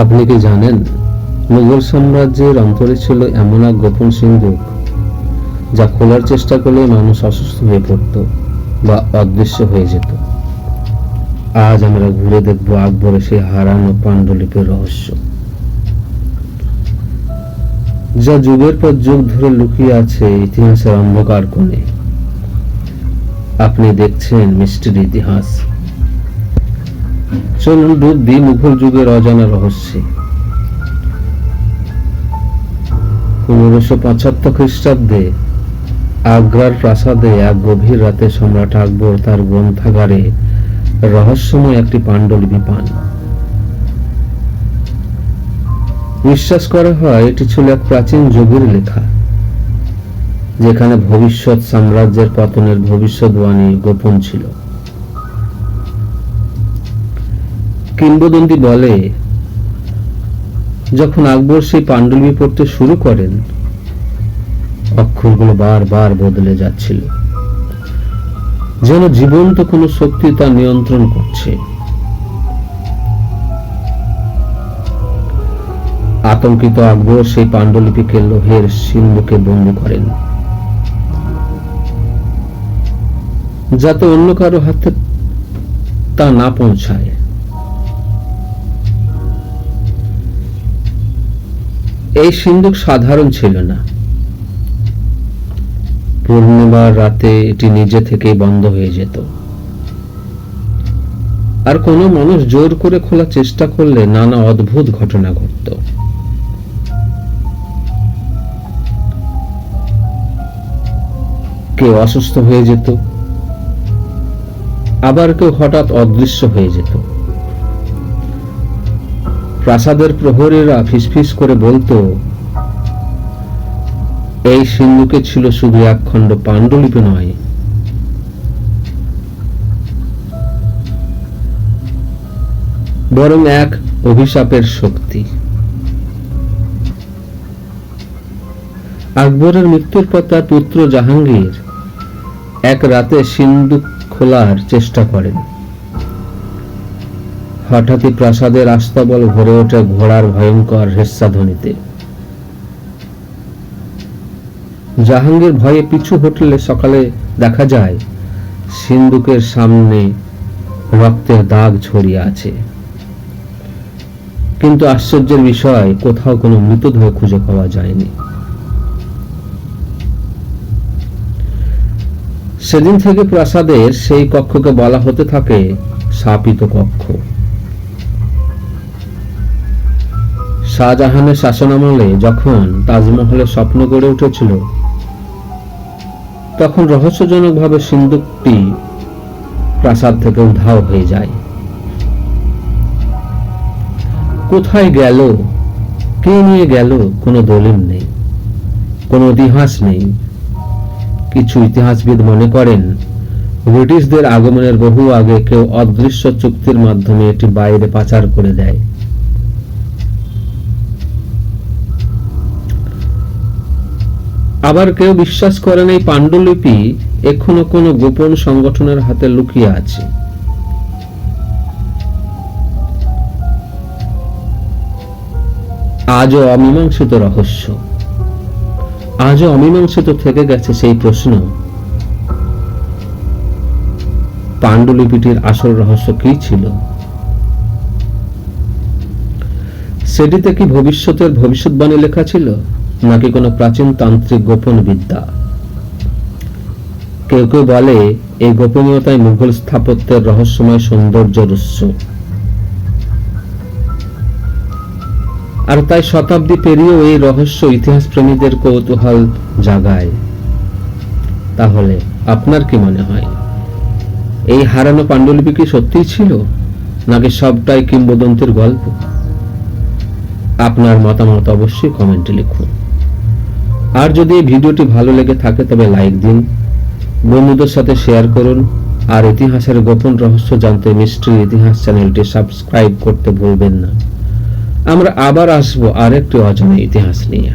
আপনি কি জানেন, মুঘল সাম্রাজ্যের অন্তরে ছিল এমন এক গোপন সিন্ধুক, যা খোলার চেষ্টা করলে মানুষ অসুস্থ হয়ে পড়ত বা অদৃশ্য হয়ে যেত। আজ আমরা ঘুরে দেখব আকবরের সেই হারানো পাণ্ডুলিপির রহস্য, যা যুগের পর যুগ ধরে লুকিয়ে আছে ইতিহাসের অন্ধকার কোণে। আপনি দেখছেন মিষ্টির ইতিহাস। চলুন ডুব দিই মুঘল যুগের অজানা রহস্যে। পনেরোশো পঁচাত্তর খ্রিস্টাব্দে আগ্রার প্রাসাদে এক গভীর রাতে সম্রাট আকবর তার গ্রন্থাগারে রহস্যময় একটি পাণ্ডুলিপি পান। বিশ্বাস করা হয় এটি ছিল এক প্রাচীন যুগের লেখা, যেখানে ভবিষ্যৎ সাম্রাজ্যের পতনের ভবিষ্যৎবাণী গোপন ছিল। কিংবদন্তি বলে যখন আকবর সেই পাণ্ডুলিপি পড়তে শুরু করেন, অক্ষরগুলো বারবার বদলে যাচ্ছিল। যেন জীবন্ত কোনো শক্তি তা নিয়ন্ত্রণ করছে। আতঙ্কিত আকবর সেই পাণ্ডুলিপিকে লোহের সিন্ধুকে বন্দি করেন। যাতে অন্য কারও হাতে তা না পৌঁছায়। এই সিন্ধুক সাধারণ ছিল না। পূর্ণিমার রাতে এটি নিজে থেকেই বন্ধ হয়ে যেত। আর কোনো মানুষ জোর করে খোলার চেষ্টা করলে নানা অদ্ভুত ঘটনা ঘটত। কেউ অসুস্থ হয়ে যেত, আবার কেউ হঠাৎ অদৃশ্য হয়ে যেত। প্রাসাদের প্রহরীরা ফিসফিস করে বলতো, এই সিন্ধুকে ছিল শুধু এক খণ্ড পাণ্ডুলিপি নয়। বরং এক অভিশাপের শক্তি। আকবরের মৃত্যুর পর তার পুত্র জাহাঙ্গীর এক রাতে সিন্ধুক খোলার চেষ্টা করেন। হঠাৎই প্রাসাদের আস্তাবল ভরে ওঠে ঘোড়ার ভয়ঙ্কর হেস্সাধ্বনিতে জাহাঙ্গীর ভয়ে পিছু হটলে সকালে দেখা যায়, সিন্ধুকের সামনে রক্তের দাগ ছড়িয়ে আছে। কিন্তু আশ্চর্যের বিষয়, কোথাও কোনো মৃতদেহ খুঁজে পাওয়া যায়নি। সেদিন থেকে প্রাসাদের সেই কক্ষকে বলা হতে থাকে শাপিত কক্ষ। শাহজাহানের শাসনামলে যখন তাজমহলের স্বপ্ন গড়ে উঠেছিল, তখন রহস্যজনকভাবে সিন্দুকটি প্রাসাদ থেকে উধাও হয়ে যায়। কোথায় গেল, কে নিয়ে গেল, কোনো দলিল নেই, কোনো ইতিহাস নেই। কিছু ইতিহাসবিদ মনে করেন, ব্রিটিশদের আগমনের বহু আগে কেউ অদৃশ্য চুক্তির মাধ্যমে এটি বাইরে পাচার করে দেয়। আবার কেউ বিশ্বাস করেন এই পাণ্ডুলিপি এখনও কোনো গোপন সংগঠনের হাতে লুকিয়ে আছে। আজও অমীমাংসিত রহস্য। আজও অমীমাংসিত থেকে গেছে সেই প্রশ্ন, পাণ্ডুলিপিটির আসল রহস্য কি ছিল? সেটিতে কি ভবিষ্যতের ভবিষ্যৎবাণী লেখা ছিল? নাকি কোনো প্রাচীন তান্ত্রিক গোপন বিদ্যা? কেউ কেউ বলে, এই গোপনীয়তায় মুঘল স্থাপত্যের রহস্যময় সৌন্দর্য উৎস আর তাই শতাব্দী পেরিয়েও এই রহস্য ইতিহাস প্রেমীদের কৌতূহল জাগায়। তাহলে আপনার কি মনে হয়, এই হারানো পাণ্ডুলিপি কি সত্যিই ছিল, নাকি সবটাই কিংবদন্তির গল্প? আপনার মতামত অবশ্যই কমেন্টে লিখুন। আর যদি এই ভিডিওটি ভালো লেগে থাকে, তবে লাইক দিন, বন্ধুদের সাথে শেয়ার করুন, আর ইতিহাসের গোপন রহস্য জানতে মিস্ট্রি ইতিহাস চ্যানেলটি সাবস্ক্রাইব করতে ভুলবেন না। আমরা আবার আসব আরেকটি অজানা ইতিহাস নিয়ে।